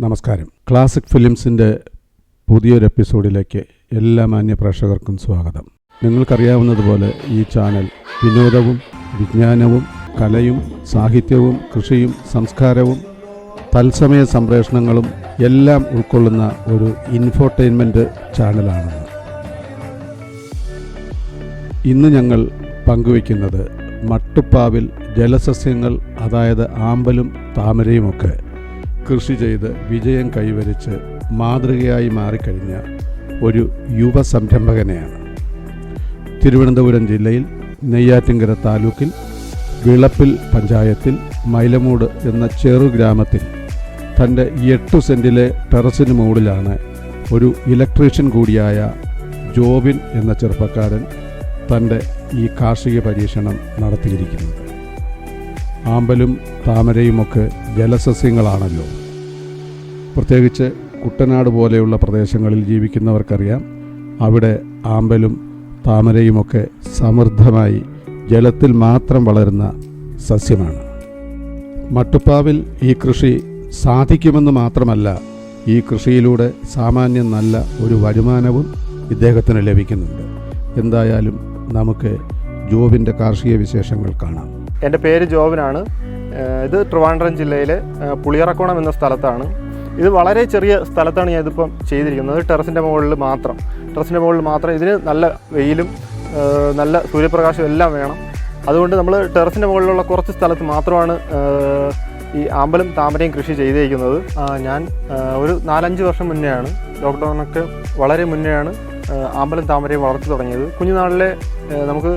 നമസ്കാരം. ക്ലാസിക് ഫിലിംസിന്റെ പുതിയൊരു എപ്പിസോഡിലേക്ക് എല്ലാ മാന്യ പ്രേക്ഷകർക്കും സ്വാഗതം. നിങ്ങൾക്കറിയാവുന്നതുപോലെ ഈ ചാനൽ വിനോദവും വിജ്ഞാനവും കലയും സാഹിത്യവും കൃഷിയും സംസ്കാരവും തത്സമയ സംപ്രേഷണങ്ങളും എല്ലാം ഉൾക്കൊള്ളുന്ന ഒരു ഇൻഫോർടൈൻമെന്റ് ചാനലാണ്. ഇന്ന് ഞങ്ങൾ പങ്കുവയ്ക്കുന്നത് മട്ടുപ്പാവിൽ ജലസസ്യങ്ങൾ അതായത് ആമ്പലും താമരയുമൊക്കെ കൃഷി ചെയ്ത് വിജയം കൈവരിച്ച് മാതൃകയായി മാറിക്കഴിഞ്ഞ ഒരു യുവ സംരംഭകനെയാണ് തിരുവനന്തപുരം ജില്ലയിൽ നെയ്യാറ്റിൻകര താലൂക്കിൽ വിളപ്പിൽ പഞ്ചായത്തിൽ മൈലമൂട് എന്ന ചെറു ഗ്രാമത്തിൽ തന്റെ എട്ട് സെന്റിലെ ടെറസിന് മുകളിലാണ് ഒരു ഇലക്ട്രീഷ്യൻ കൂടിയായ ജോബിൻ എന്ന ചെറുപ്പക്കാരൻ തന്റെ ഈ കാർഷിക പരീക്ഷണം നടത്തിയിരിക്കുന്നത്. ആമ്പലും താമരയുമൊക്കെ ജലസസ്യങ്ങളാണല്ലോ. പ്രത്യേകിച്ച് കുട്ടനാട് പോലെയുള്ള പ്രദേശങ്ങളിൽ ജീവിക്കുന്നവർക്കറിയാം. അവിടെ ആമ്പലും താമരയുമൊക്കെ സമൃദ്ധമായി ജലത്തിൽ മാത്രം വളരുന്ന സസ്യമാണ്. മട്ടുപ്പാവിൽ ഈ കൃഷി സാധിക്കുമെന്ന് മാത്രമല്ല ഈ കൃഷിയിലൂടെ സാമാന്യം നല്ല ഒരു വരുമാനവും ഇദ്ദേഹത്തിന് ലഭിക്കുന്നുണ്ട്. എന്തായാലും നമുക്ക് ജോബിന്റെ കാർഷിക വിശേഷങ്ങൾ കാണാം. എന്റെ പേര് ജോബിനാണ്. ഇത് ട്രിവാൻഡ്രം ജില്ലയിലെ പുളിയറക്കോണം എന്ന സ്ഥലത്താണ്. ഇത് വളരെ ചെറിയ സ്ഥലത്താണ് ഞാൻ ഇതിപ്പം ചെയ്തിരിക്കുന്നത് ടെറസിന്റെ മുകളിൽ മാത്രം. ടെറസിന്റെ മുകളിൽ മാത്രം ഇതിന് നല്ല വെയിലും നല്ല സൂര്യപ്രകാശം എല്ലാം വേണം. അതുകൊണ്ട് നമ്മൾ ടെറസിന്റെ മുകളിലുള്ള കുറച്ച് സ്ഥലത്ത് മാത്രമാണ് ഈ ആമ്പലും താമരയും കൃഷി ചെയ്തിരിക്കുന്നത് ഞാൻ ഒരു നാലഞ്ച് വർഷം മുന്നെയാണ് ലോക്ക്ഡൗണൊക്കെ വളരെ മുന്നെയാണ് ആമ്പലും താമരയും വളർത്തി തുടങ്ങിയത്. കുഞ്ഞുനാളിലെ നമുക്ക്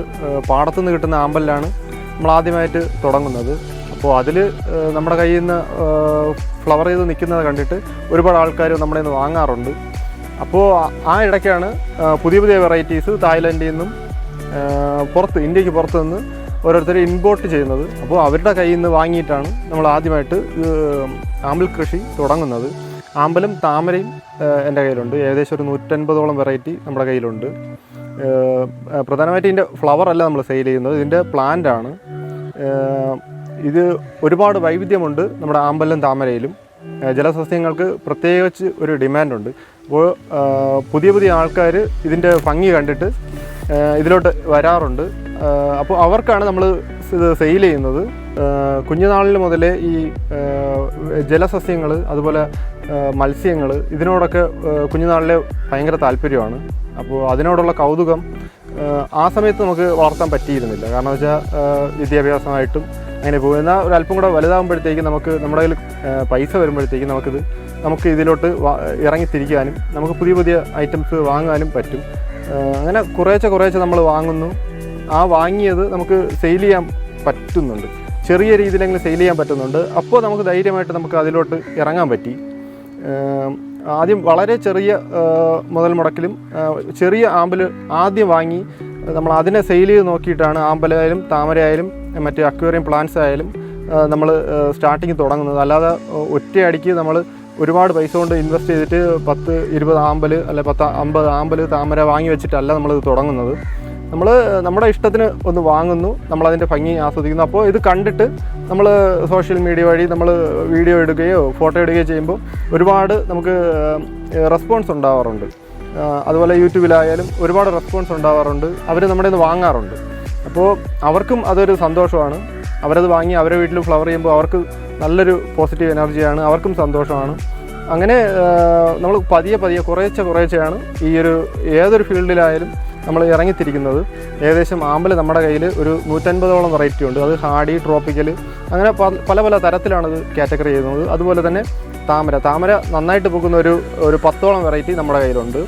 പാടത്തുനിന്ന് കിട്ടുന്ന ആമ്പലിലാണ് നമ്മൾ ആദ്യമായിട്ട് തുടങ്ങുന്നത്. അപ്പോൾ അതിൽ നമ്മുടെ കയ്യിൽ നിന്ന് ഫ്ലവർ ചെയ്ത് നിൽക്കുന്നത് കണ്ടിട്ട് ഒരുപാട് ആൾക്കാർ നമ്മുടെ നിന്ന് വാങ്ങാറുണ്ട്. അപ്പോൾ ആ ഇടയ്ക്കാണ് പുതിയ പുതിയ വെറൈറ്റീസ് തായ്ലൻഡിൽ നിന്നും പുറത്ത് ഇന്ത്യയ്ക്ക് പുറത്ത് നിന്ന് ഓരോരുത്തർ ഇമ്പോർട്ട് ചെയ്യുന്നത്. അപ്പോൾ അവരുടെ കയ്യിൽ നിന്ന് വാങ്ങിയിട്ടാണ് നമ്മൾ ആദ്യമായിട്ട് ആമ്പിൾ കൃഷി തുടങ്ങുന്നത്. ആമ്പലും താമരയും എന്റെ കയ്യിലുണ്ട്. ഏകദേശം ഒരു നൂറ്റൻപതോളം വെറൈറ്റി നമ്മുടെ കയ്യിലുണ്ട്. പ്രധാനമായിട്ട് ഇതിന്റെ ഫ്ലവർ അല്ല നമ്മൾ സെയിൽ ചെയ്യുന്നത്. ഇതിന്റെ പ്ലാന്റ് ആണ്. ഇത് ഒരുപാട് വൈവിധ്യമുണ്ട് നമ്മുടെ ആമ്പല്ലം താമരയിലും. ജലസസ്യങ്ങൾക്ക് പ്രത്യേകിച്ച് ഒരു ഡിമാൻഡുണ്ട്. അപ്പോൾ പുതിയ പുതിയ ആൾക്കാർ ഇതിന്റെ ഭംഗി കണ്ടിട്ട് ഇതിലോട്ട് വരാറുണ്ട്. അപ്പോൾ അവർക്കാണ് നമ്മൾ ഇത് സെയിൽ ചെയ്യുന്നത്. കുഞ്ഞുനാളിൽ മുതലേ ഈ ജലസസ്യങ്ങൾ അതുപോലെ മത്സ്യങ്ങൾ ഇതിനോടൊക്കെ കുഞ്ഞുനാളിലെ ഭയങ്കര താല്പര്യമാണ്. അപ്പോൾ അതിനോടുള്ള കൗതുകം ആ സമയത്ത് നമുക്ക് വളർത്താൻ പറ്റിയിരുന്നില്ല. കാരണം വെച്ചാൽ വിദ്യാഭ്യാസമായിട്ടും അങ്ങനെ പോകും. എന്നാൽ ഒരു അല്പം കൂടെ വലുതാകുമ്പോഴത്തേക്ക് നമുക്ക് നമ്മുടെ കയ്യിൽ പൈസ വരുമ്പോഴത്തേക്ക് നമുക്കിത് നമുക്ക് ഇതിലോട്ട് ഇറങ്ങി ഇറങ്ങിത്തിരിക്കാനും നമുക്ക് പുതിയ പുതിയ ഐറ്റംസ് വാങ്ങാനും പറ്റും. അങ്ങനെ കുറേശ്ശെ കുറേശ്ശെ നമ്മൾ വാങ്ങുന്നു. ആ വാങ്ങിയത് നമുക്ക് സെയിൽ ചെയ്യാൻ പറ്റുന്നുണ്ട്. ചെറിയ രീതിയിലെങ്കിലും സെയിൽ ചെയ്യാൻ പറ്റുന്നുണ്ട്. അപ്പോൾ നമുക്ക് ധൈര്യമായിട്ട് നമുക്ക് അതിലോട്ട് ഇറങ്ങാൻ പറ്റി. ആദ്യം വളരെ ചെറിയ മുതൽ മുടക്കിലും ചെറിയ ആമ്പിൽ ആദ്യം വാങ്ങി നമ്മൾ അതിനെ സെയിൽ ചെയ്ത് നോക്കിയിട്ടാണ് ആമ്പലായാലും താമരയായാലും മറ്റ് അക്വേറിയം പ്ലാന്റ്സ് ആയാലും നമ്മൾ സ്റ്റാർട്ടിങ് തുടങ്ങുന്നത്. അല്ലാതെ ഒറ്റയടിക്ക് നമ്മൾ ഒരുപാട് പൈസ കൊണ്ട് ഇൻവെസ്റ്റ് ചെയ്തിട്ട് പത്ത് ഇരുപത് ആമ്പൽ അല്ലെ പത്ത് അമ്പത് ആമ്പൽ താമര വാങ്ങി വെച്ചിട്ടല്ല നമ്മളിത് തുടങ്ങുന്നത്. നമ്മൾ നമ്മുടെ ഇഷ്ടത്തിന് ഒന്ന് വാങ്ങുന്നു. നമ്മളതിന്റെ ഭംഗി ആസ്വദിക്കുന്നു. അപ്പോൾ ഇത് കണ്ടിട്ട് നമ്മൾ സോഷ്യൽ മീഡിയ വഴി നമ്മൾ വീഡിയോ എടുക്കുകയോ ഫോട്ടോ എടുക്കുകയോ ചെയ്യുമ്പോൾ ഒരുപാട് നമുക്ക് റെസ്പോൺസ് ഉണ്ടാവാറുണ്ട്. അതുപോലെ യൂട്യൂബിലായാലും ഒരുപാട് റെസ്പോൺസ് ഉണ്ടാവാറുണ്ട്. അവർ നമ്മുടെ നിന്ന് വാങ്ങാറുണ്ട്. അപ്പോൾ അവർക്കും അതൊരു സന്തോഷമാണ്. അവരത് വാങ്ങി അവരെ വീട്ടിൽ ഫ്ലവർ ചെയ്യുമ്പോൾ അവർക്ക് നല്ലൊരു പോസിറ്റീവ് എനർജിയാണ് അവർക്കും സന്തോഷമാണ്. അങ്ങനെ നമ്മൾ പതിയെ പതിയെ കുറേശ്ശെ കുറേശ്ശെയാണ് ഈ ഒരു ഏതൊരു ഫീൽഡിലായാലും നമ്മൾ ഇറങ്ങിത്തിരിക്കുന്നത്. ഏകദേശം ആമ്പൽ നമ്മുടെ കയ്യിൽ ഒരു നൂറ്റൻപതോളം വെറൈറ്റി ഉണ്ട്. അത് ഹാഡി ട്രോപ്പിക്കൽ അങ്ങനെ പല പല തരത്തിലാണ് ഇത് കാറ്റഗറി ചെയ്യുന്നത്. അതുപോലെ തന്നെ താമര. താമര നന്നായിട്ട് പൂക്കുന്ന ഒരു ഒരു പത്തോളം വെറൈറ്റി നമ്മുടെ കയ്യിലുണ്ട്.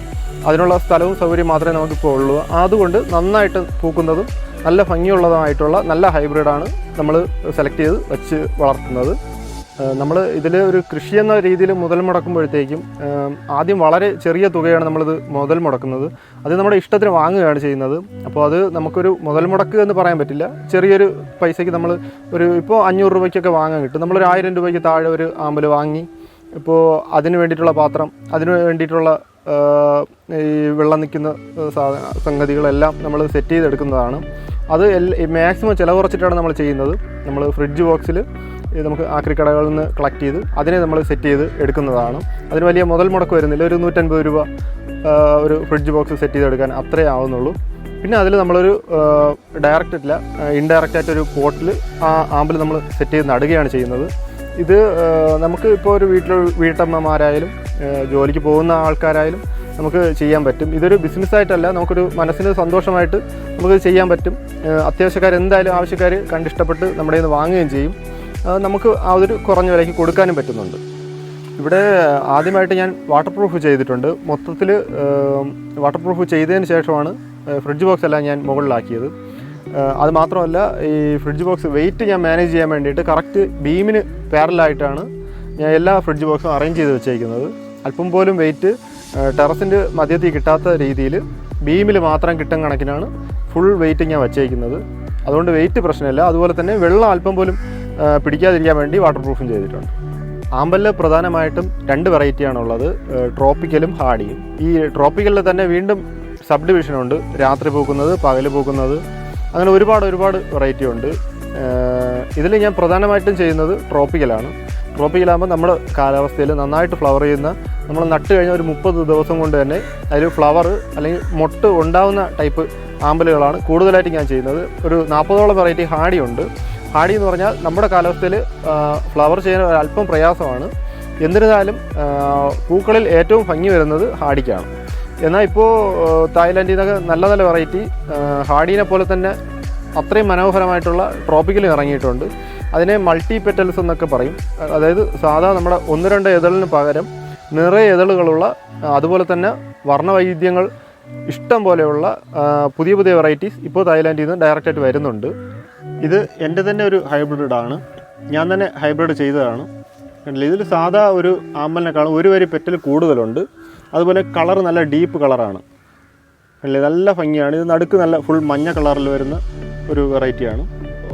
അതിനുള്ള സ്ഥലവും സൗകര്യം മാത്രമേ നമുക്കിപ്പോൾ ഉള്ളൂ. അതുകൊണ്ട് നന്നായിട്ട് പൂക്കുന്നതും നല്ല ഭംഗിയുള്ളതുമായിട്ടുള്ള നല്ല ഹൈബ്രിഡാണ് നമ്മൾ സെലക്ട് ചെയ്ത് വെച്ച് വളർത്തുന്നത്. നമ്മൾ ഇതിൽ ഒരു കൃഷി എന്ന രീതിയിൽ മുതൽ മുടക്കുമ്പോഴത്തേക്കും ആദ്യം വളരെ ചെറിയ തുകയാണ് നമ്മളിത് മുതൽ മുടക്കുന്നത്. അത് നമ്മുടെ ഇഷ്ടത്തിന് വാങ്ങുകയാണ് ചെയ്യുന്നത്. അപ്പോൾ അത് നമുക്കൊരു മുതൽ മുടക്ക് എന്ന് പറയാൻ പറ്റില്ല. ചെറിയൊരു പൈസയ്ക്ക് നമ്മൾ ഒരു ഇപ്പോൾ അഞ്ഞൂറ് രൂപയ്ക്കൊക്കെ വാങ്ങാൻ കിട്ടും. നമ്മളൊരു ആയിരം രൂപയ്ക്ക് താഴെ ഒരു ആമ്പൽ വാങ്ങി ഇപ്പോൾ അതിന് വേണ്ടിയിട്ടുള്ള പാത്രം അതിന് വേണ്ടിയിട്ടുള്ള ഈ വെള്ളം നിൽക്കുന്ന സംഗതികളെല്ലാം നമ്മൾ സെറ്റ് ചെയ്തെടുക്കുന്നതാണ്. അത് മാക്സിമം ചിലവ് കുറച്ചിട്ടാണ് നമ്മൾ ചെയ്യുന്നത്. നമ്മൾ ഫ്രിഡ്ജ് ബോക്സിൽ നമുക്ക് ആക്രി കടകളിൽ നിന്ന് കളക്ട് ചെയ്ത് അതിനെ നമ്മൾ സെറ്റ് ചെയ്ത് എടുക്കുന്നതാണ്. അതിന് വലിയ മുതൽ മുടക്ക് വരുന്നില്ല. ഒരു നൂറ്റൻപത് രൂപ ഒരു ഫ്രിഡ്ജ് ബോക്സ് സെറ്റ് ചെയ്തെടുക്കാൻ അത്രേ ആവുന്നുള്ളൂ. പിന്നെ അതിൽ നമ്മളൊരു ഡയറക്റ്റ് ഇല്ല ഇൻഡയറക്റ്റ് ആയിട്ടൊരു പോട്ടിൽ ആ ആമ്പിൽ നമ്മൾ സെറ്റ് ചെയ്ത് നടുകയാണ് ചെയ്യുന്നത്. ഇത് നമുക്ക് ഇപ്പോൾ ഒരു വീട്ടിൽ വീട്ടമ്മമാരായാലും ജോലിക്ക് പോകുന്ന ആൾക്കാരായാലും നമുക്ക് ചെയ്യാൻ പറ്റും. ഇതൊരു ബിസിനസ്സായിട്ടല്ല നമുക്കൊരു മനസ്സിന് സന്തോഷമായിട്ട് നമുക്ക് ചെയ്യാൻ പറ്റും. അത്യാവശ്യക്കാർ എന്തായാലും ആവശ്യക്കാർ കണ്ടിഷ്ടപ്പെട്ട് നമ്മുടെ നിന്ന് വാങ്ങുകയും ചെയ്യും. നമുക്ക് അതൊരു കുറഞ്ഞ വിലയ്ക്ക് കൊടുക്കാനും പറ്റുന്നുണ്ട്. ഇവിടെ ആദ്യമായിട്ട് ഞാൻ വാട്ടർ പ്രൂഫ് ചെയ്തിട്ടുണ്ട്. മൊത്തത്തിൽ വാട്ടർ പ്രൂഫ് ചെയ്തതിന് ശേഷമാണ് ഫ്രിഡ്ജ് ബോക്സ് എല്ലാം ഞാൻ മുകളിലാക്കിയത്. അത് മാത്രമല്ല ഈ ഫ്രിഡ്ജ് ബോക്സ് വെയിറ്റ് ഞാൻ മാനേജ് ചെയ്യാൻ വേണ്ടിയിട്ട് കറക്റ്റ് ബീമിന് പാരലായിട്ടാണ് ഞാൻ എല്ലാ ഫ്രിഡ്ജ് ബോക്സും അറേഞ്ച് ചെയ്ത് വെച്ചേക്കുന്നത്. അല്പം പോലും വെയിറ്റ് ടെറസിന്റെ മധ്യത്തിൽ കിട്ടാത്ത രീതിയിൽ ബീമിൽ മാത്രം കിട്ടും കണക്കിനാണ് ഫുൾ വെയിറ്റ് ഞാൻ വെച്ചേക്കുന്നത്. അതുകൊണ്ട് വെയിറ്റ് പ്രശ്നമില്ല. അതുപോലെ തന്നെ വെള്ളം അല്പം പോലും പിടിക്കാതിരിക്കാൻ വേണ്ടി വാട്ടർ പ്രൂഫും ചെയ്തിട്ടുണ്ട്. ആമ്പലിൽ പ്രധാനമായിട്ടും രണ്ട് വെറൈറ്റിയാണുള്ളത് ട്രോപ്പിക്കലും ഹാഡിയും ഈ ട്രോപ്പിക്കലിൽ തന്നെ വീണ്ടും സബ് ഡിവിഷനുണ്ട് രാത്രി പൂക്കുന്നത് പകൽ പൂക്കുന്നത് അങ്ങനെ ഒരുപാട് ഒരുപാട് വെറൈറ്റി ഉണ്ട്. ഇതിൽ ഞാൻ പ്രധാനമായിട്ടും ചെയ്യുന്നത് ട്രോപ്പിക്കലാണ് ട്രോപ്പിക്കലാകുമ്പോൾ നമ്മുടെ കാലാവസ്ഥയിൽ നന്നായിട്ട് ഫ്ലവർ ചെയ്യുന്ന നമ്മൾ നട്ട് കഴിഞ്ഞാൽ ഒരു മുപ്പത് ദിവസം കൊണ്ട് തന്നെ അതിൽ ഫ്ലവർ അല്ലെങ്കിൽ മൊട്ട് ഉണ്ടാകുന്ന ടൈപ്പ് ആമ്പലുകളാണ് കൂടുതലായിട്ട് ഞാൻ ചെയ്യുന്നത്. ഒരു നാൽപ്പതോളം വെറൈറ്റി ഹാഡി ഉണ്ട്. ഹാഡി എന്ന് പറഞ്ഞാൽ നമ്മുടെ കാലാവസ്ഥയിൽ ഫ്ലവർ ചെയ്യാൻ അല്പം പ്രയാസമാണ്. എന്നിരുന്നാലും പൂക്കളിൽ ഏറ്റവും ഭംഗി വരുന്നത് ഹാഡിക്കാണ് എന്നാൽ ഇപ്പോൾ തായ്ലാൻഡിൽ നിന്നൊക്കെ നല്ല നല്ല വെറൈറ്റി ഹാഡീനെ പോലെ തന്നെ അത്രയും മനോഹരമായിട്ടുള്ള ട്രോപ്പിക്കൽ ഇറങ്ങിയിട്ടുണ്ട്. അതിനെ മൾട്ടി പെറ്റൽസ് എന്നൊക്കെ പറയും. അതായത് സാധാ നമ്മുടെ ഒന്ന് രണ്ട് എതളിന് പകരം നിറയെ ഇതളുകളുള്ള അതുപോലെ തന്നെ വർണവൈവിധ്യങ്ങൾ ഇഷ്ടം പോലെയുള്ള പുതിയ പുതിയ വെറൈറ്റീസ് ഇപ്പോൾ തായ്ലാൻഡിൽ നിന്ന് ഡയറക്റ്റായിട്ട് വരുന്നുണ്ട്. ഇത് എന്റെ തന്നെ ഒരു ഹൈബ്രിഡാണ് ഞാൻ തന്നെ ഹൈബ്രിഡ് ചെയ്തതാണ്. ഇതിൽ സാധാ ഒരു ആമ്പലിനെക്കാളും ഒരു വരി പെറ്റൽ കൂടുതലുണ്ട്. അതുപോലെ കളർ നല്ല ഡീപ്പ് കളറാണ്. അല്ലേ? നല്ല ഭംഗിയാണ്. ഇത് നടുക്ക് നല്ല ഫുൾ മഞ്ഞ കളറിൽ വരുന്ന ഒരു വെറൈറ്റിയാണ്.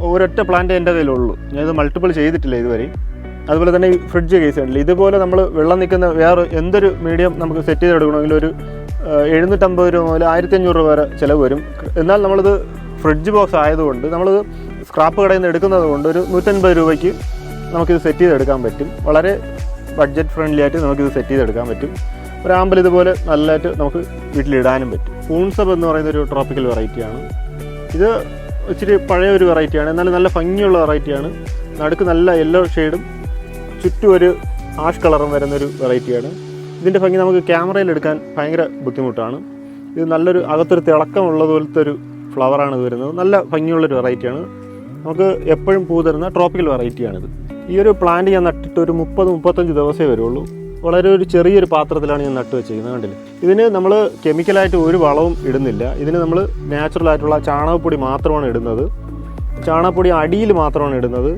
ഒരൊറ്റ പ്ലാന്റ് എന്റെ കയ്യിലുള്ളൂ. ഞാൻ ഇത് മൾട്ടിപ്പിൾ ചെയ്തിട്ടില്ല ഇതുവരെ. അതുപോലെ തന്നെ ഈ ഫ്രിഡ്ജ് കേസ് ഉണ്ടല്ലോ ഇതുപോലെ നമ്മൾ വെള്ളം നിൽക്കുന്ന വേറെ എന്തൊരു മീഡിയം നമുക്ക് സെറ്റ് ചെയ്തെടുക്കണമെങ്കിൽ ഒരു എഴുന്നൂറ്റമ്പത് രൂപ മുതൽ ആയിരത്തി അഞ്ഞൂറ് രൂപ വരെ ചിലവ് വരും. എന്നാൽ നമ്മളിത് ഫ്രിഡ്ജ് ബോക്സ് ആയതുകൊണ്ട് നമ്മളിത് സ്ക്രാപ്പ് കടയിൽ നിന്ന് എടുക്കുന്നത് കൊണ്ട് ഒരു നൂറ്റൻപത് രൂപയ്ക്ക് നമുക്കിത് സെറ്റ് ചെയ്തെടുക്കാൻ പറ്റും. വളരെ ബഡ്ജറ്റ് ഫ്രണ്ട്ലി ആയിട്ട് നമുക്കിത് സെറ്റ് ചെയ്തെടുക്കാൻ പറ്റും. ഒരു ആമ്പൽ ഇതുപോലെ നല്ലതായിട്ട് നമുക്ക് വീട്ടിലിടാനും പറ്റും. പൂൺസബ് എന്ന് പറയുന്ന ഒരു ട്രോപ്പിക്കൽ വെറൈറ്റിയാണ് ഇത് ഇച്ചിരി പഴയ ഒരു വെറൈറ്റിയാണ് എന്നാലും നല്ല ഭംഗിയുള്ള വെറൈറ്റിയാണ് നടുക്ക് നല്ല യെല്ലോ ഷെയ്ഡും ചുറ്റും ഒരു ആഷ് കളറും വരുന്നൊരു വെറൈറ്റിയാണ് ഇതിന്റെ ഭംഗി നമുക്ക് ക്യാമറയിൽ എടുക്കാൻ ഭയങ്കര ബുദ്ധിമുട്ടാണ്. ഇത് നല്ലൊരു അകത്തൊരു തിളക്കമുള്ള പോലത്തെ ഒരു ഫ്ലവറാണ് ഇത് വരുന്നത്. നല്ല ഭംഗിയുള്ളൊരു വെറൈറ്റിയാണ് നമുക്ക് എപ്പോഴും പൂ തരുന്ന ട്രോപ്പിക്കൽ വെറൈറ്റിയാണിത് ഈ ഒരു പ്ലാന്റ് ഞാൻ നട്ടിട്ട് ഒരു മുപ്പത് മുപ്പത്തഞ്ച് ദിവസമേ വരുള്ളൂ. വളരെ ഒരു ചെറിയൊരു പാത്രത്തിലാണ് ഞാൻ നട്ടു വെച്ചിരിക്കുന്നത് കണ്ടില്ലേ? ഇതിന് നമ്മൾ കെമിക്കലായിട്ട് ഒരു വളവും ഇടുന്നില്ല. ഇതിന് നമ്മൾ നാച്ചുറൽ ആയിട്ടുള്ള ചാണകപ്പൊടി മാത്രമാണ് ഇടുന്നത്. ചാണകപ്പൊടി അടിയിൽ മാത്രമാണ് ഇടുന്നത്.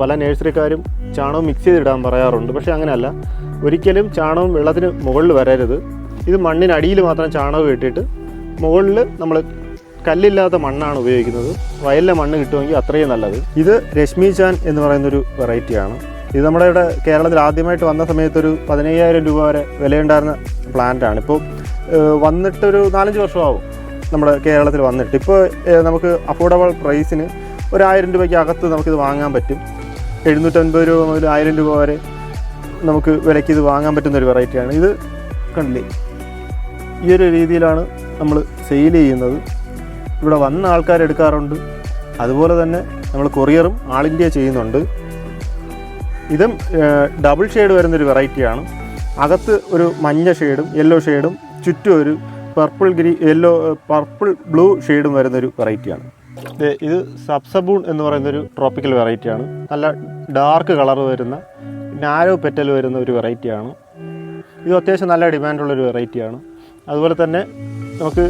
പല നഴ്സറിക്കാരും ചാണകം മിക്സ് ചെയ്തിടാൻ പറയാറുണ്ട്. പക്ഷേ അങ്ങനെയല്ല. ഒരിക്കലും ചാണകം വെള്ളത്തിന് മുകളിൽ വരരുത്. ഇത് മണ്ണിനടിയിൽ മാത്രം ചാണകം ഇട്ടിട്ട് മുകളിൽ നമ്മൾ കല്ലില്ലാത്ത മണ്ണാണ് ഉപയോഗിക്കുന്നത്. വയലിലെ മണ്ണ് കിട്ടുമെങ്കിൽ അത്രയും നല്ലത്. ഇത് രശ്മി ചാൻ എന്ന് പറയുന്നൊരു വെറൈറ്റിയാണ് ഇത് നമ്മുടെ ഇവിടെ കേരളത്തിൽ ആദ്യമായിട്ട് വന്ന സമയത്ത് ഒരു പതിനയ്യായിരം രൂപ വരെ വിലയുണ്ടായിരുന്ന പ്ലാന്റ് ആണ്. ഇപ്പോൾ വന്നിട്ടൊരു നാലഞ്ച് വർഷമാവും നമ്മുടെ കേരളത്തിൽ വന്നിട്ട്. ഇപ്പോൾ നമുക്ക് അഫോർഡബിൾ പ്രൈസിന് ഒരു ആയിരം രൂപയ്ക്ക് അകത്ത് നമുക്കിത് വാങ്ങാൻ പറ്റും. എഴുന്നൂറ്റൻപത് രൂപ മുതൽ ആയിരം രൂപ വരെ നമുക്ക് വിലയ്ക്ക് ഇത് വാങ്ങാൻ പറ്റുന്ന ഒരു വെറൈറ്റിയാണ് ഇത് കണ്ടില്ലേ? ഈ ഒരു രീതിയിലാണ് നമ്മൾ സെയിൽ ചെയ്യുന്നത്. ഇവിടെ വന്ന ആൾക്കാർ എടുക്കാറുണ്ട്. അതുപോലെ തന്നെ നമ്മൾ കൊറിയറും ആൾ ഇന്ത്യ ചെയ്യുന്നുണ്ട്. ഇതും ഡബിൾ ഷെയ്ഡ് വരുന്നൊരു വെറൈറ്റിയാണ് അകത്ത് ഒരു മഞ്ഞ ഷെയ്ഡും യെല്ലോ ഷെയ്ഡും ചുറ്റും ഒരു പർപ്പിൾ ഗ്രീ യെല്ലോ പർപ്പിൾ ബ്ലൂ ഷെയ്ഡും വരുന്നൊരു വെറൈറ്റിയാണ് ഇത് സബ്സബൂൺ എന്ന് പറയുന്നൊരു ട്രോപ്പിക്കൽ വെറൈറ്റിയാണ് നല്ല ഡാർക്ക് കളർ വരുന്ന നാരോ പെറ്റൽ വരുന്ന ഒരു വെറൈറ്റിയാണ് ഇത് അത്യാവശ്യം നല്ല ഡിമാൻഡുള്ളൊരു വെറൈറ്റിയാണ് അതുപോലെ തന്നെ നമുക്ക്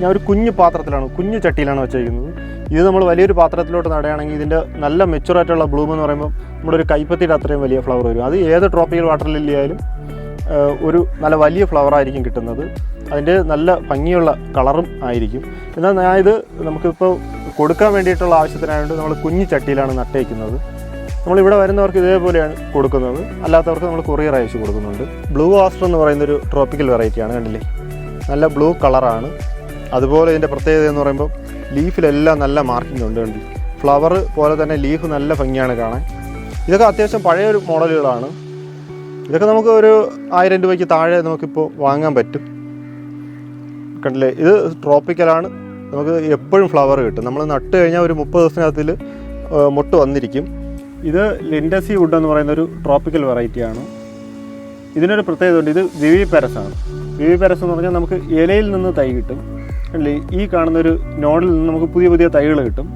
ഞാൻ ഒരു കുഞ്ഞു പാത്രത്തിലാണ് കുഞ്ഞു ചട്ടിയിലാണ് വെച്ചേക്കുന്നത്. ഇത് നമ്മൾ വലിയൊരു പാത്രത്തിലോട്ട് നടുകയാണെങ്കിൽ ഇതിന്റെ നല്ല മെച്ചുറായിട്ടുള്ള ബ്ലൂം എന്ന് പറയുമ്പോൾ നമ്മുടെ ഒരു കൈപ്പത്തിയുടെ അത്രയും വലിയ ഫ്ലവർ വരും. അത് ഏത് ട്രോപ്പിക്കൽ വാട്ടർ ലില്ലി ആയാലും ഒരു നല്ല വലിയ ഫ്ലവർ ആയിരിക്കും കിട്ടുന്നത്. അതിന്റെ നല്ല ഭംഗിയുള്ള കളറും ആയിരിക്കും. എന്നാൽ ഞാൻ ഇത് നമുക്കിപ്പോൾ കൊടുക്കാൻ വേണ്ടിയിട്ടുള്ള ആവശ്യത്തിനായതുകൊണ്ട് നമ്മൾ കുഞ്ഞു ചട്ടിയിലാണ് നട്ടേക്കുന്നത്. നമ്മളിവിടെ വരുന്നവർക്ക് ഇതേപോലെയാണ് കൊടുക്കുന്നത്. അല്ലാത്തവർക്ക് നമ്മൾ കൊറിയർ അയച്ചു കൊടുക്കുന്നുണ്ട്. ബ്ലൂ ആസ്റ്റർ എന്ന് പറയുന്നൊരു ട്രോപ്പിക്കൽ വെറൈറ്റിയാണ് കണ്ടില്ലേ? നല്ല ബ്ലൂ കളറാണ് അതുപോലെ ഇതിന്റെ പ്രത്യേകത എന്ന് പറയുമ്പോൾ ലീഫിലെല്ലാം നല്ല മാർക്കിംഗ് ഉണ്ട് കണ്ടി ഫ്ലവർ പോലെ തന്നെ ലീഫ് നല്ല ഭംഗിയാണ് കാണാൻ. ഇതൊക്കെ അത്യാവശ്യം പഴയ ഒരു മോഡലുകളാണ്. ഇതൊക്കെ നമുക്ക് ഒരു ആയിരം രൂപയ്ക്ക് താഴെ നമുക്കിപ്പോൾ വാങ്ങാൻ പറ്റും. കണ്ടില്ലേ? ഇത് ട്രോപ്പിക്കലാണ്. നമുക്ക് എപ്പോഴും ഫ്ലവർ കിട്ടും. നമ്മൾ നട്ട് കഴിഞ്ഞാൽ ഒരു മുപ്പത് ദിവസത്തിനകത്തിൽ മുട്ട് വന്നിരിക്കും. ഇത് ലിൻഡസി വുഡ് എന്ന് പറയുന്ന ഒരു ട്രോപ്പിക്കൽ വെറൈറ്റിയാണ്. ഇതിനൊരു പ്രത്യേകത ഉണ്ട് ഇത് വിവി പാരസാണ്. വിവി പെരസ് എന്ന് പറഞ്ഞാൽ നമുക്ക് ഇലയിൽ നിന്ന് തൈ കിട്ടും. അല്ലേ? ഈ കാണുന്നൊരു നോഡിൽ നിന്ന് നമുക്ക് പുതിയ പുതിയ തൈകൾ കിട്ടും.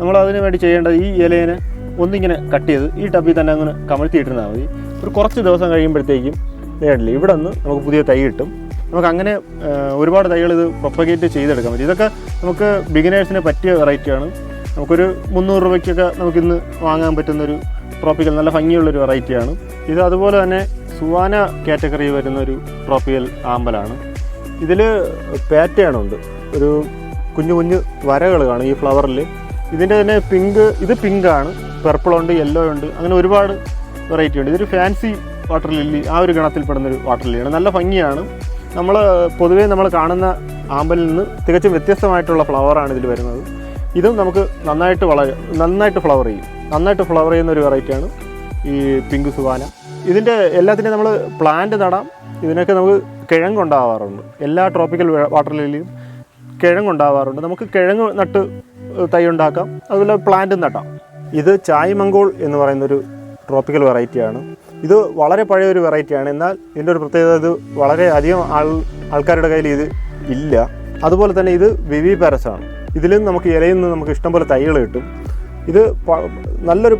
നമ്മൾ അതിനു വേണ്ടി ചെയ്യേണ്ടത് ഈ ഇലേനെ ഒന്നിങ്ങനെ കട്ട് ചെയ്ത് ഈ ടബിൽ തന്നെ അങ്ങനെ കമഴ്ത്തിയിട്ടിരുന്നാൽ മതി. ഒരു കുറച്ച് ദിവസം കഴിയുമ്പോഴത്തേക്കും വേണ്ടില്ല ഇവിടെ നിന്ന് നമുക്ക് പുതിയ തൈ കിട്ടും. നമുക്ക് അങ്ങനെ ഒരുപാട് തൈകൾ ഇത് പ്രൊപ്പഗേറ്റ് ചെയ്തെടുക്കാൻ പറ്റും. ഇതൊക്കെ നമുക്ക് ബിഗിനേഴ്സിന് പറ്റിയ വെറൈറ്റിയാണ് നമുക്കൊരു മുന്നൂറ് രൂപയ്ക്കൊക്കെ നമുക്കിന്ന് വാങ്ങാൻ പറ്റുന്നൊരു ട്രോപ്പിക്കൽ നല്ല ഭംഗിയുള്ളൊരു വെറൈറ്റിയാണ് ഇത് അതുപോലെ തന്നെ സുവാന കാറ്റഗറി വരുന്ന ഒരു ട്രോപ്പിക്കൽ ആമ്പലാണ്. ഇതിൽ പാറ്റേൺ ഉണ്ട്. ഒരു കുഞ്ഞു കുഞ്ഞു വരകൾ കാണും ഈ ഫ്ലവറിൽ. ഇതിന്റെ തന്നെ പിങ്ക് ഇത് പിങ്കാണ്. പെർപ്പിളുണ്ട് യെല്ലോ ഉണ്ട്. അങ്ങനെ ഒരുപാട് വെറൈറ്റി ഉണ്ട്. ഇതൊരു ഫാൻസി വാട്ടർ ലില്ലി ആ ഒരു ഗണത്തിൽപ്പെടുന്ന ഒരു വാട്ടർ ലില്ലിയാണ് നല്ല ഭംഗിയാണ്. നമ്മൾ പൊതുവേ നമ്മൾ കാണുന്ന ആമ്പലിൽ നിന്ന് തികച്ചും വ്യത്യസ്തമായിട്ടുള്ള ഫ്ലവറാണ് ഇതിൽ വരുന്നത്. ഇതും നമുക്ക് നന്നായിട്ട് വളരെ നന്നായിട്ട് ഫ്ലവർ ചെയ്യും. നന്നായിട്ട് ഫ്ലവർ ചെയ്യുന്ന ഒരു വെറൈറ്റിയാണ് ഈ പിങ്ക് സുവാന. ഇതിന്റെ എല്ലാത്തിന്റെയും നമ്മൾ പ്ലാന്റ് നടാം. ഇതിനൊക്കെ നമുക്ക് കിഴങ്ങുണ്ടാവാറുണ്ട് എല്ലാ ട്രോപ്പിക്കൽ വാട്ടർ ലില്ലിയും കിഴങ്ങുണ്ടാവാറുണ്ട്. നമുക്ക് കിഴങ്ങ് നട്ട് തൈ ഉണ്ടാക്കാം. അതുപോലെ പ്ലാന്റ് നട്ടാം. ഇത് ചായ് മംഗോൾ എന്ന് പറയുന്നൊരു ട്രോപ്പിക്കൽ വെറൈറ്റിയാണ്. ഇത് വളരെ പഴയ ഒരു വെറൈറ്റിയാണ്. എന്നാൽ ഇതിന്റെ ഒരു പ്രത്യേകത ഇത് വളരെ അധികം ആൾ ആൾക്കാരുടെ കയ്യിൽ ഇത് ഇല്ല. അതുപോലെ തന്നെ ഇത് വിവി പാരസാണ്. ഇതിലും നമുക്ക് ഇലയിൽ നിന്ന് നമുക്ക് ഇഷ്ടംപോലെ തൈകൾ കിട്ടും. ഇത് നല്ലൊരു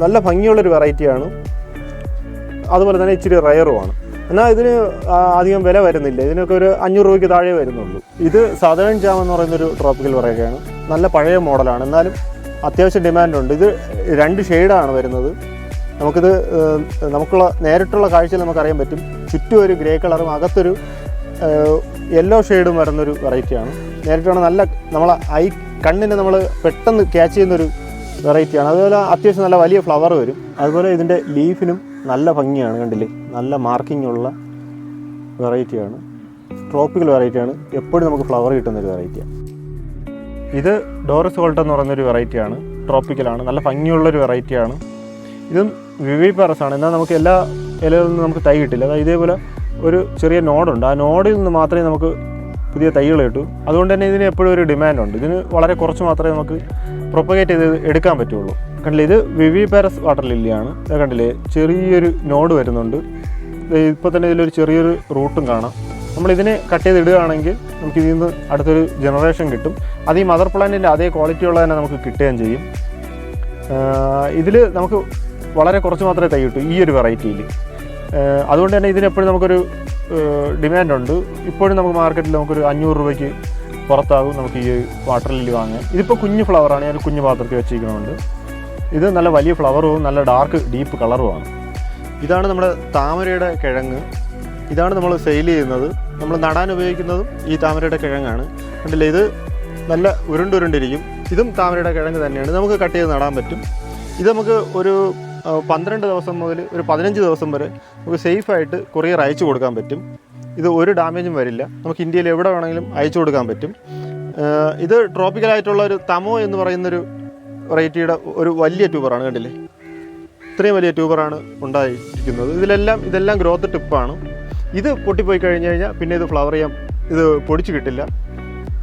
നല്ല ഭംഗിയുള്ളൊരു വെറൈറ്റിയാണ്. അതുപോലെ തന്നെ ഇച്ചിരി റയറുമാണ്. എന്നാൽ ഇതിന് അധികം വില വരുന്നില്ല. ഇതിനൊക്കെ ഒരു അഞ്ഞൂറ് രൂപയ്ക്ക് താഴെ വരുന്നുള്ളൂ. ഇത് സദേൺ ജാം എന്ന് പറയുന്നൊരു ട്രോപ്പിക്കൽ വെറൈറ്റിയാണ് നല്ല പഴയ മോഡലാണ്. എന്നാലും അത്യാവശ്യം ഡിമാൻഡുണ്ട് ഇത് രണ്ട് ഷെയ്ഡാണ് വരുന്നത്. നമുക്കിത് നമുക്കുള്ള നേരിട്ടുള്ള കാഴ്ചയിൽ നമുക്കറിയാൻ പറ്റും. ചുറ്റും ഒരു ഗ്രേ കളറും അകത്തൊരു യെല്ലോ ഷെയ്ഡും വരുന്നൊരു വെറൈറ്റിയാണ് നേരിട്ടാണ് നല്ല നമ്മളെ ഐ കണ്ണിനെ നമ്മൾ പെട്ടെന്ന് ക്യാച്ച് ചെയ്യുന്നൊരു വെറൈറ്റിയാണ് അതുപോലെ അത്യാവശ്യം നല്ല വലിയ ഫ്ലവർ വരും. അതുപോലെ ഇതിന്റെ ലീഫിനും നല്ല ഭംഗിയാണ് കണ്ടില്ലേ? നല്ല മാർക്കിംഗ് ഉള്ള വെറൈറ്റിയാണ്. ട്രോപ്പിക്കൽ വെറൈറ്റിയാണ്. എപ്പോഴും നമുക്ക് ഫ്ലവർ കിട്ടുന്നൊരു വെറൈറ്റിയാണ് ഇത് ഡോറസ് ഹോൾട്ട് എന്ന് പറയുന്നൊരു വെറൈറ്റിയാണ്. ട്രോപ്പിക്കലാണ് നല്ല ഭംഗിയുള്ളൊരു വെറൈറ്റിയാണ്. ഇതും വിവിപാറസ് ആണ്. എന്നാൽ നമുക്ക് എല്ലാ ഇലകളിൽ നിന്നും നമുക്ക് തൈ കിട്ടില്ല. അതായത് ഇതേപോലെ ഒരു ചെറിയ നോഡുണ്ട് ആ നോഡിൽ നിന്ന് മാത്രമേ നമുക്ക് പുതിയ തൈകൾ കിട്ടൂ. അതുകൊണ്ട് തന്നെ ഇതിന് എപ്പോഴും ഒരു ഡിമാൻഡുണ്ട് ഇതിന് വളരെ കുറച്ച് മാത്രമേ നമുക്ക് പ്രൊപ്പഗേറ്റ് ചെയ്ത് എടുക്കാൻ പറ്റുള്ളൂ. കണ്ടില്ലേ ഇത് വിവി പാരസ് വാട്ടർ ലില്ലിയാണ് കണ്ടില്ലേ ചെറിയൊരു നോഡ് വരുന്നുണ്ട്. ഇപ്പോൾ തന്നെ ഇതിലൊരു ചെറിയൊരു റൂട്ടും കാണാം. നമ്മൾ ഇതിനെ കട്ട് ചെയ്ത് ഇടുകയാണെങ്കിൽ നമുക്ക് ഇതിൽ നിന്ന് അടുത്തൊരു ജനറേഷൻ കിട്ടും. അത് ഈ മദർ പ്ലാന്റിന്റെ അതേ ക്വാളിറ്റി ഉള്ള തന്നെ നമുക്ക് കിട്ടുകയും ചെയ്യും. ഇതിൽ നമുക്ക് വളരെ കുറച്ച് മാത്രമേ തൈ കിട്ടൂ ഈ ഒരു വെറൈറ്റിയിൽ അതുകൊണ്ട് തന്നെ ഇതിനെപ്പോഴും നമുക്കൊരു ഡിമാൻഡുണ്ട് ഇപ്പോഴും നമുക്ക് മാർക്കറ്റിൽ നമുക്കൊരു അഞ്ഞൂറ് രൂപയ്ക്ക് പുറത്താകും നമുക്ക് ഈ വാട്ടർ ലില്ലി വാങ്ങാൻ ഇതിപ്പോൾ കുഞ്ഞു ഫ്ലവറാണ് ഞാൻ കുഞ്ഞു പാത്രത്തിൽ വെച്ചിരിക്കുന്നുണ്ട് ഇത് നല്ല വലിയ ഫ്ലവറും നല്ല ഡാർക്ക് ഡീപ്പ് കളറുമാണ് ഇതാണ് നമ്മുടെ താമരയുടെ കിഴങ്ങ്. ഇതാണ് നമ്മൾ സെയിൽ ചെയ്യുന്നത്. നമ്മൾ നടാൻ ഉപയോഗിക്കുന്നതും ഈ താമരയുടെ കിഴങ്ങാണ്. കണ്ടില്ലേ ഇത് നല്ല ഉരുണ്ടുരുണ്ടിരിക്കും. ഇതും താമരയുടെ കിഴങ്ങ് തന്നെയാണ്. നമുക്ക് കട്ട് ചെയ്ത് നടാൻ പറ്റും. ഇത് നമുക്ക് ഒരു പന്ത്രണ്ട് ദിവസം മുതൽ ഒരു പതിനഞ്ച് ദിവസം വരെ നമുക്ക് സേഫായിട്ട് കൊറിയർ അയച്ചു കൊടുക്കാൻ പറ്റും. ഇത് ഒരു ഡാമേജും വരില്ല. നമുക്ക് ഇന്ത്യയിൽ എവിടെ വേണമെങ്കിലും അയച്ചു കൊടുക്കാൻ പറ്റും. ഇത് ട്രോപ്പിക്കലായിട്ടുള്ള ഒരു തമോ എന്ന് പറയുന്നൊരു വെറൈറ്റിയുടെ ഒരു വലിയ ട്യൂബറാണ് കണ്ടില്ലേ? ഇത്രയും വലിയ ട്യൂബറാണ് ഉണ്ടായിരിക്കുന്നത്. ഇതിലെല്ലാം ഇതെല്ലാം ഗ്രോത്ത് ടിപ്പാണ്. ഇത് പൊട്ടിപ്പോയി കഴിഞ്ഞ് കഴിഞ്ഞാൽ പിന്നെ ഇത് ഫ്ലവർ ചെയ്യാം ഇത് പൊടിച്ച് കിട്ടില്ല.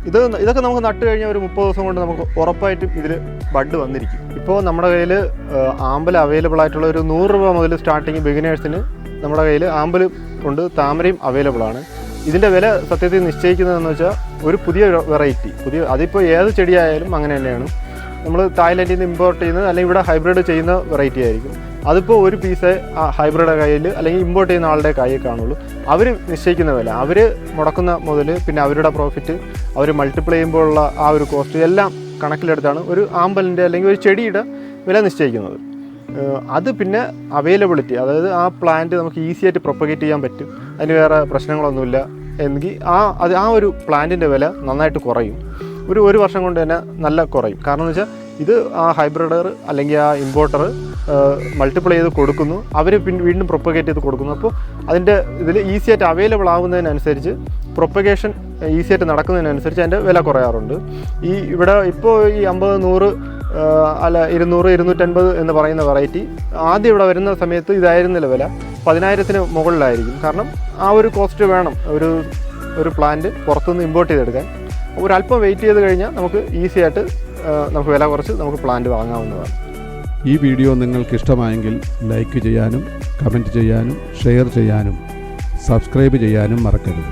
ഇത് ഇതൊക്കെ നമുക്ക് നട്ട് കഴിഞ്ഞാൽ ഒരു മുപ്പത് ദിവസം കൊണ്ട് നമുക്ക് ഉറപ്പായിട്ടും ഇതിൽ ബഡ് വന്നിരിക്കും. ഇപ്പോൾ നമ്മുടെ കയ്യിൽ ആമ്പൽ അവൈലബിൾ ആയിട്ടുള്ള ഒരു നൂറ് രൂപ മുതൽ സ്റ്റാർട്ടിങ് ബിഗിനേഴ്സിന് നമ്മുടെ കയ്യിൽ ആമ്പൽ ഉണ്ട്. താമരയും അവൈലബിൾ ആണ്. ഇതിന്റെ വില സത്യത്തിൽ നിശ്ചയിക്കുന്നതെന്ന് വെച്ചാൽ ഒരു പുതിയ വെറൈറ്റി പുതിയ അതിപ്പോൾ ഏത് ചെടിയായാലും അങ്ങനെ തന്നെയാണ്. നമ്മൾ തായ്ലൻഡിൽ നിന്ന് ഇമ്പോർട്ട് ചെയ്യുന്നത് അല്ലെങ്കിൽ ഇവിടെ ഹൈബ്രിഡ് ചെയ്യുന്ന വെറൈറ്റി ആയിരിക്കും. അതിപ്പോൾ ഒരു പീസ് ഹൈബ്രിഡ് കയ്യിൽ അല്ലെങ്കിൽ ഇമ്പോർട്ട് ചെയ്യുന്ന ആളുടെ കയ്യിൽ കാണുള്ളൂ. അവർ നിശ്ചയിക്കുന്ന വില. അവർ മുടക്കുന്ന മുതൽ പിന്നെ അവരുടെ പ്രോഫിറ്റ് അവർ മൾട്ടിപ്ലൈ ചെയ്യുമ്പോഴുള്ള ആ ഒരു കോസ്റ്റ് എല്ലാം കണക്കിലെടുത്താണ് ഒരു ആമ്പലിന്റെ അല്ലെങ്കിൽ ഒരു ചെടിയുടെ വില നിശ്ചയിക്കുന്നത്. അത് പിന്നെ അവൈലബിലിറ്റി അതായത് ആ പ്ലാന്റ് നമുക്ക് ഈസി ആയിട്ട് പ്രൊപ്പഗേറ്റ് ചെയ്യാൻ പറ്റും. അതിന് വേറെ പ്രശ്നങ്ങളൊന്നുമില്ല. എങ്കിൽ ആ അത് ആ ഒരു പ്ലാന്റിന്റെ വില നന്നായിട്ട് കുറയും. ഒരു ഒരു വർഷം കൊണ്ട് തന്നെ നല്ല കുറയും. കാരണം എന്ന് വെച്ചാൽ ഇത് ആ ഹൈബ്രിഡർ അല്ലെങ്കിൽ ആ ഇമ്പോർട്ടർ മൾട്ടിപ്ലൈ ചെയ്ത് കൊടുക്കുന്നു. അവർ പിന്നെ വീണ്ടും പ്രൊപ്പഗേറ്റ് ചെയ്ത് കൊടുക്കുന്നു. അപ്പോൾ അതിന്റെ ഇതിൽ ഈസി ആയിട്ട് അവൈലബിൾ ആവുന്നതിനനുസരിച്ച് പ്രൊപ്പഗേഷൻ ഈസി ആയിട്ട് നടക്കുന്നതിനനുസരിച്ച് അതിന്റെ വില കുറയാറുണ്ട്. ഈ ഇവിടെ ഇപ്പോൾ ഈ അമ്പത് നൂറ് അല്ല ഇരുന്നൂറ് ഇരുന്നൂറ്റൻപത് എന്ന് പറയുന്ന വെറൈറ്റി ആദ്യം ഇവിടെ വരുന്ന സമയത്ത് ഇതായിരുന്നില്ല വില. പതിനായിരത്തിന് മുകളിലായിരിക്കും. കാരണം ആ ഒരു കോസ്റ്റ് വേണം ഒരു ഒരു പ്ലാന്റ് പുറത്തുനിന്ന് ഇമ്പോർട്ട് ചെയ്തെടുക്കാൻ. ഒരല്പം വെയിറ്റ് ചെയ്ത് കഴിഞ്ഞാൽ നമുക്ക് ഈസി ആയിട്ട് നമുക്ക് വില കുറച്ച് നമുക്ക് പ്ലാന്റ് വാങ്ങാവുന്നതാണ്. ഈ വീഡിയോ നിങ്ങൾക്ക് ഇഷ്ടമായെങ്കിൽ ലൈക്ക് ചെയ്യാനും കമന്റ് ചെയ്യാനും ഷെയർ ചെയ്യാനും സബ്സ്ക്രൈബ് ചെയ്യാനും മറക്കരുത്.